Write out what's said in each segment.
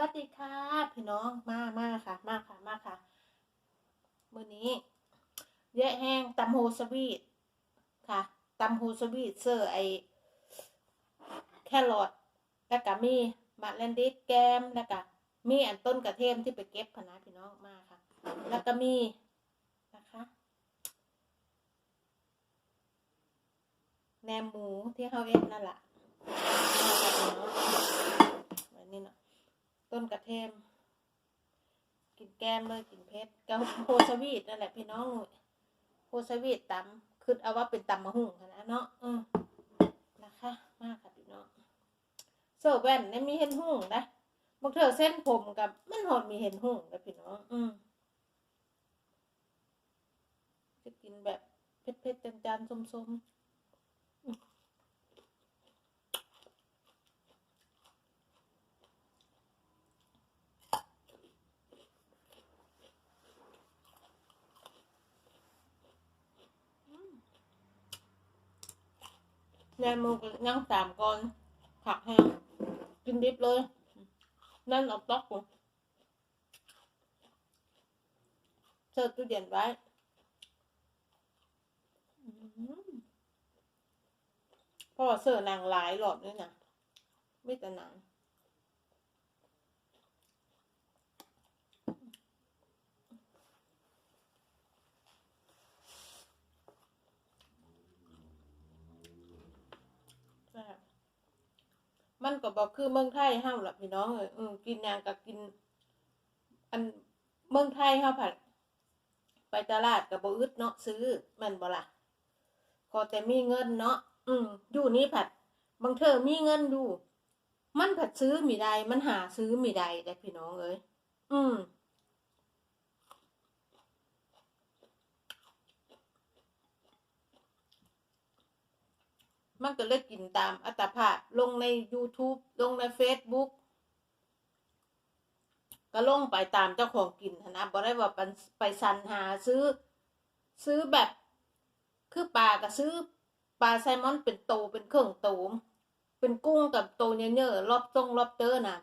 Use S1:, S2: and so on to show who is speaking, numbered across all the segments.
S1: วัสดีค่ะพี่น้องมากมากค่ะ มากค่ะมากค่ะมื้อนี้แยะแห้งตำโฮสวีทค่ะตำโฮสวีทเซอร์ไอแครอทแล้วก็มีมะเรนดิสแกมแล้วก็มีอันต้นกระเทียมที่ไปเก็บคณะพี่น้องมากค่ะ แล้วก็มีนะคะแหนมหมูที่เฮาเอ็ดนั่นแหละ ต้นกระเทียมกินแก้มเลยกินเพชรกับโพสวีทนั่นแหละพี่น้องโพสวีทตำคือเอาว่าเป็นตำมะหุ่งนะเนาะอืมนะคะมากค่ะพี่น้องเสิร์ฟแว่นเนี่ยมีเห็นหุ่งนะบางเธอเส้นผมกับมันหอดมีเห็นหุ่งนะพี่น้อง อืจะกินแบบเผ็ดๆจานๆส้มๆ แน่มูกนั่งสามก่อนผักแห้งกินดิบเลย นั่นออกต๊อกกูเสิร์ฟตู้เย็นไว้เพราะว่าเสิร์ฟนางหลายหลอดด้วยนะไม่แต่หนังแซ่บ มันก็บอกคือเมืองไทยห้ามหลับพี่น้องเลยอืมกินยางกับกิน อันเมืองไทยห้าผัด ไปตลาดกับบอึดเนาะซื้อมันบ่ละขอแต่มีเงินเนาะอืมอยู่นี่ผัด บางเธอมีเงินอยู่ มันผัดซื้อมีใดมันหาซื้อมีใดแต่พี่น้องเอ้ยอืม มันก็เลยกินตามอัตภาพลงใน YouTube ลงใน Facebook ก็ลงไปตามเจ้าของกินนะบ่ได้ว่าไปสรรหาซื้อ ซื้อแบบคือปลาก็ซื้อปลาไซมอนเป็นโตเป็นเครื่องโตมเป็นกุ้งกับโตเนื้อๆรอบตรงรอบเตอร์นะ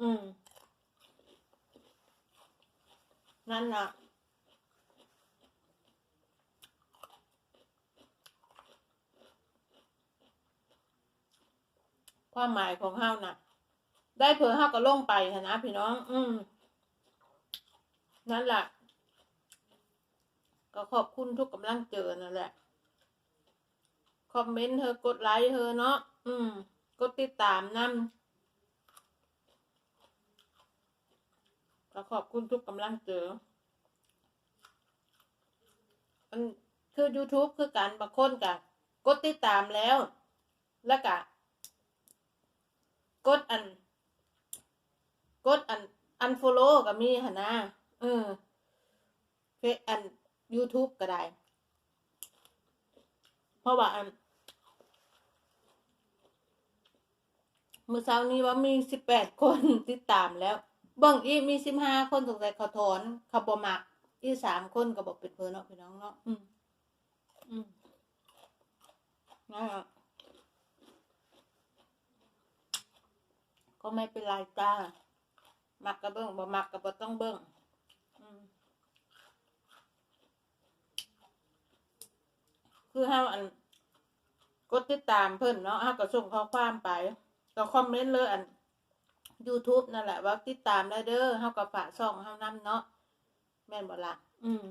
S1: อืม นั่นล่ะ ความหมายของเฮาน่ะ ได้เผื่อเฮาก็ลงไปนะพี่น้อง อืม นั่นแหละก็ขอบคุณทุกกำลังเจอนั่นแหละ คอมเมนต์เธอกดไลค์เธอเนาะ อืม กดติดตามนั่นก็ขอบคุณทุกกำลังเจอมันคือ YouTube คือการบางคนกะกดติดตามแล้ว แล้วกะ กดอัน กดอันอันฟอลโล่ก็มีหนนะเออเฟซอัน YouTube ก็ได้ เพราะว่าอันเมื่อเช้านี้ว่ามีสิบแปดคนติดตามแล้ว เบิ่งอีมีสิบห้าคนสงสัยเขาถอนเขาบ่มัก อีสามคนก็บอกเป็นเพื่อนเนาะพี่น้องเนาะอืมอืมนั่นแหล ก็ไม่เป็นไรจ้ามักกระเบิ้งบ่มักกระบ่ต้องเบิ้งอืมคือเฮาอันกดติดตามเพิ่นเนาะเฮาก็ส่งข้อความไป ก็คอมเมนต์เลยอัน YouTube นั่นแหละว่าติดตามได้เด้อเฮาก็ฝากช่องเฮานำเนาะแม่นบ่ละอืม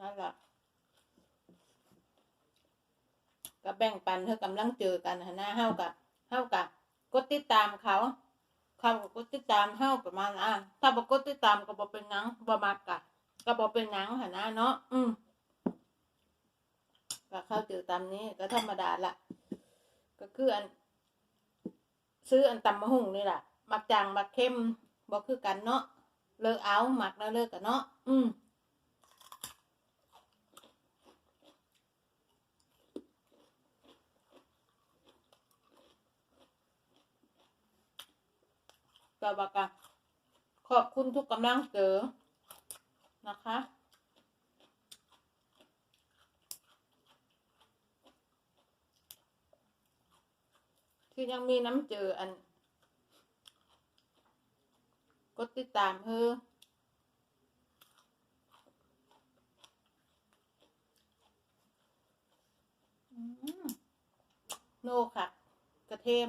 S1: นั่นแหละ ก็แบ่งปันเธอกำลังเจอกันหั่นนะเฮากับเฮากับกดติดตามเขา เขาก็กดติดตามเฮาประมาณอะถ้าบ่กดติดตามก็บ่เป็นหยังบ่มักกะก็บ่เป็นหยังหั่นนะเนาะอืมก็เข้าเจอตามนี้ก็ธรรมดาละก็คืออัน ซื้ออันตำมะฮุ่งนี่แหละมักจางมักเข้มบ่คือกันเนาะเลิกเอาหมักแล้วเลิกกันเนาะอืม ก็บอกกันขอบคุณทุกกำลังเจอนะคะทที่ยังมีน้ำเจออัน กดติดตามเธออืมโนค่ะ กระเทียม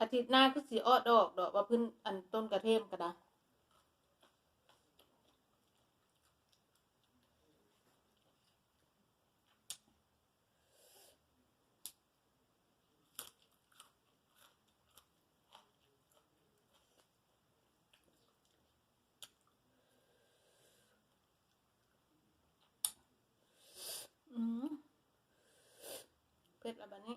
S1: อาทิตย์หน้าคือสีออดดอกดอกว่าพื้นอันต้นกระเทมกระด้อืมเผ็ดแล้วแบบนี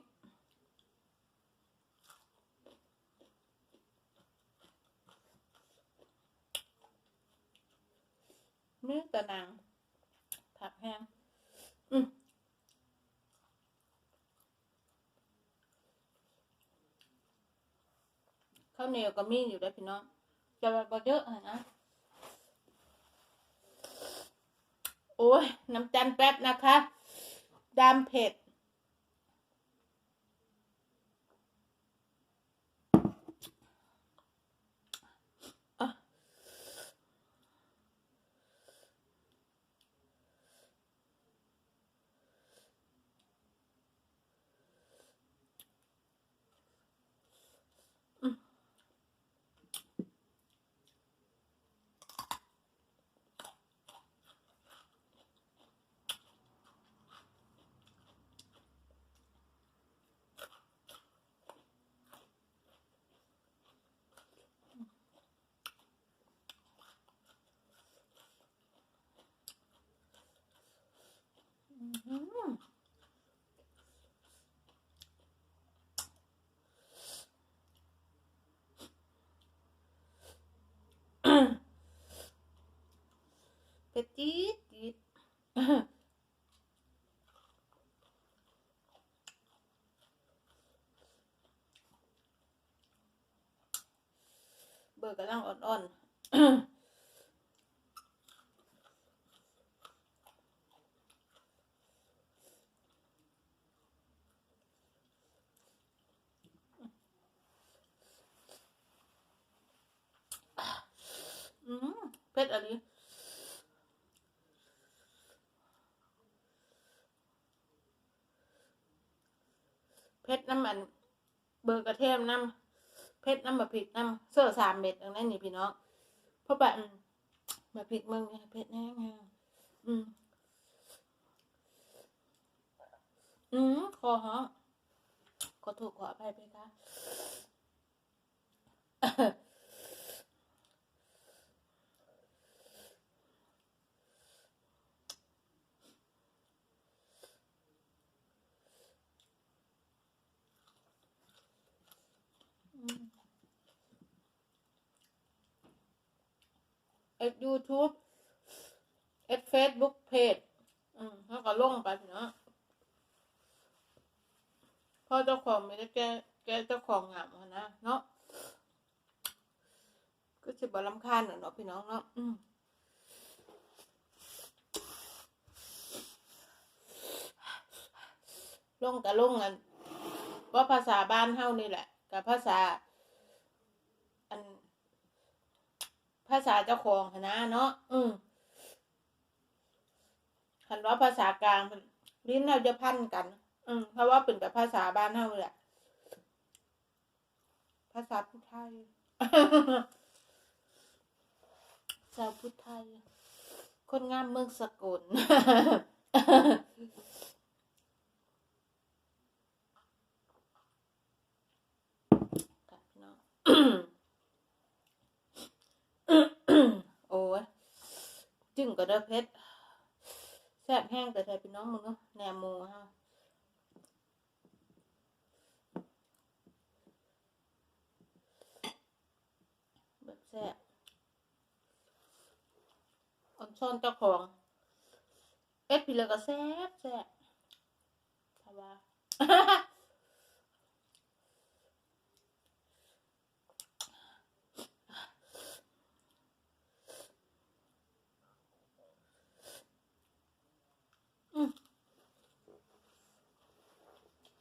S1: ้ เนื้อตะนาง ผักแห้ง อืมข้าวเหนียวก็มีอยู่ด้วยพี่น้องจะแบบบ่เยอะอะนะ โอ้ยน้ำจันแป๊บนะคะดำเผ็ด อะ อืมเผ็ดจี๊ดจี๊ดเบ อกำลังอ่อนๆอืมเผ็ดอะไรเผ็ดน้ำมันเบอร์กระเทียมน้ำ เพชรน้ำบะพริกน้ำเสื้อสามเม็ดอย่างนั้นนี่พี่น้องเพราะแบบบะพริกมึงเนี่ยเพชรแน่งอืมอืมขอฮะขอถูกขออภัยไปค่ะ เอ็ดยูทูบเอ็ดเฟซบุ๊กเพจอืมแล้วก็ลงไปเนาะเพ่อเจ้าของไม่ได้แก้แก้เจ้าของงามนะเนาะก็จะบลำคาญหน่อยเนาะพี่น้องเนาะอืมลงกับลงกันว่าภาษาบ้านเฮานี่แหละ กับภาษา อัน ภาษาเจ้าของหั้นนะเนาะอืมคันว่าภาษากลางมันลิ้นเราจะพันกัน อืมเพราะว่าเป็นแบบภาษาบ้านเฮาเลยแหละภาษาพุทธไทยภาษาพุทธไทย คนงามเมืองสกล กับพี่น้อง โอ้ยจึง ก็ได้เพชรแซ่บแห้งแต่ไทยพี่น้องมึงเนาะแหนมหมูฮะแบบแซ่บอ่อนช้อนเจ้าของ เอ็ดพี่เลยก็แซ่บแซ่บทว่า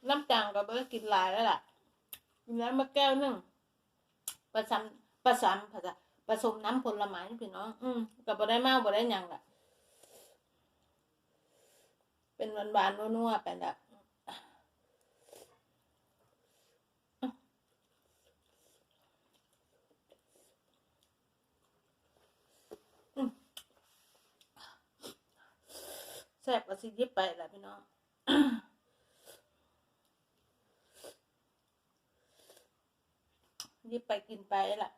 S1: อ น้ำจางก็บ่ได้กินหลายแล้วล่ะกินแล้วมาแก้วหนึงผสมผสมผสมผสมน้ำผลไม้พี่น้อง อืมก็บ่ได้เมาบ่ได้ยังล่ะ เป็นหวานๆนัวๆไปแบบแซ่บก็สิยิบไปล่ะพี่น้อง ห ยิบไปกินไปล่ะ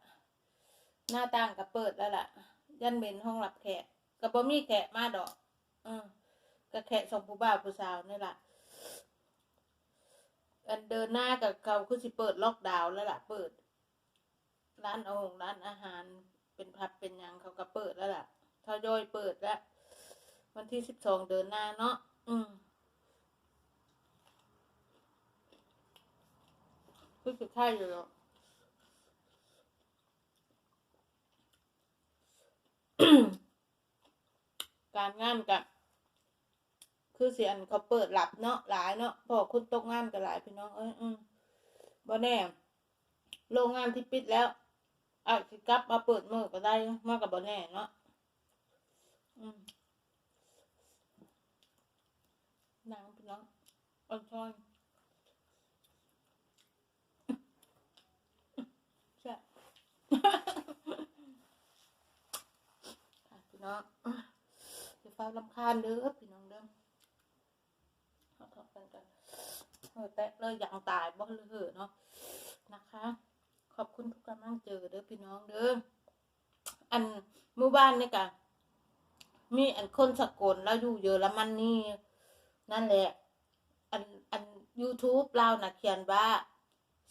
S1: หน้าต่างก็เปิดแล้วล่ะ ยันเบนห้องรับแขกก็บ่มีแขกมาดอก อืมก็แขกสองผู้บ่าวผู้สาวนี่ล่ะอันเดินหน้ากับเขาคือสิเปิดล็อกดาวน์แล้วล่ะ เปิด ร้านอาหารร้านอาหารเป็นพับเป็นยังเขาก็เปิดแล้วล่ะทยอยเปิดแล้ววันที่สิบสองเดินหน้าเนาะอืมคือสุดท้ายอยู่หรอ การงานกับคือเสียนเขาเปิดหลับเนาะหลายเนาะพอคุณตกงานกันหลายพี่น้องเอ้ยอืมบ่แน่โรงงานที่ปิดแล้วอาจจะกลับมาเปิดเมื่อก็ได้มากกับบ่แน่เนาะอืมนางพี่น้องอ่อนช้อนใช่ ค่ะพี่น้องอย่าเฝ้าลำคาญเด้อพี่น้องเด้อเอาถอดกันกันเออแต่เลยอย่างตายบ่เลยเหอะเนาะนะคะ ขอบคุณทุกกำลังเจอเด้อพี่น้องเด้ออันหมู่บ้านนี่กะมีอันคนสกลแล้วอยู่เยอรมันนี่นั่นแหละ อันอัน YouTube เราน่ะเขียนว่า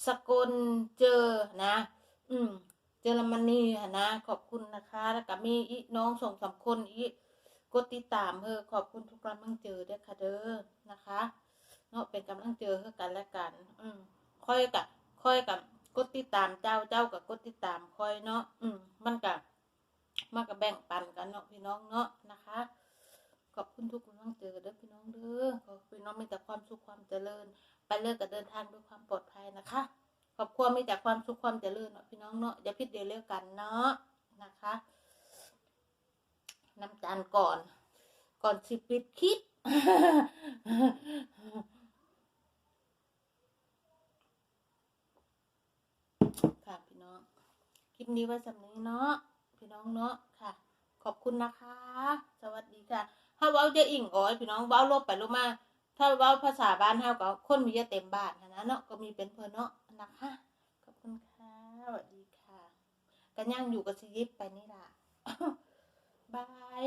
S1: สกลเจอ อรมนีหะนะขอบคุณนะคะแล้วก็มีอีน้องส่งสามคนอีกดติดตามเฮอขอบคุณทุกกำลังเจอเด้อค่ะเด้อนะคะเนาะเป็นกำลังเจอเฮอกันและกัน อืมค่อยกับค่อยกับกดติดตามเจ้าเจ้ากับกดติดตามค่อยเนาะอืมมันกับมันกับแบ่งปันกันเนาะพี่น้องเนาะนะคะขอบคุณทุกกำลังเจอเด้อพี่น้องเด้อขอพี่น้องมีแต่ความสุขความเจริญ ไปเลิกกับเดินทางด้วยความปลอดภัยนะคะ อบครัวมีแต่ความสุขความเจริญเนาะพี่น้องเนาะอย่าพิดเดียวเรียวกันเนาะนะคะน้ำจานก่อน ก่อนสิปิดคลิปค่ะพี่น้องคลิปนี้ไว้สำนี้เนาะพี่น้องเนาะค่ะ ขอบคุณนะคะ สวัสดีค่ะถ้าเว้าจะอิ่งอ๋อยพี่น้องเว้าลบไปลบมา ถ้าเว้าภาษาบ้านเฮาก็คนมีเยอะเต็มบ้านนะเนาะก็มีเป็นเพิ่นเนาะ นะคะ ขอบคุณค่ะสวัสดีค่ะ กันย่างอยู่กับชีวิปไปนี่ล่ะบาย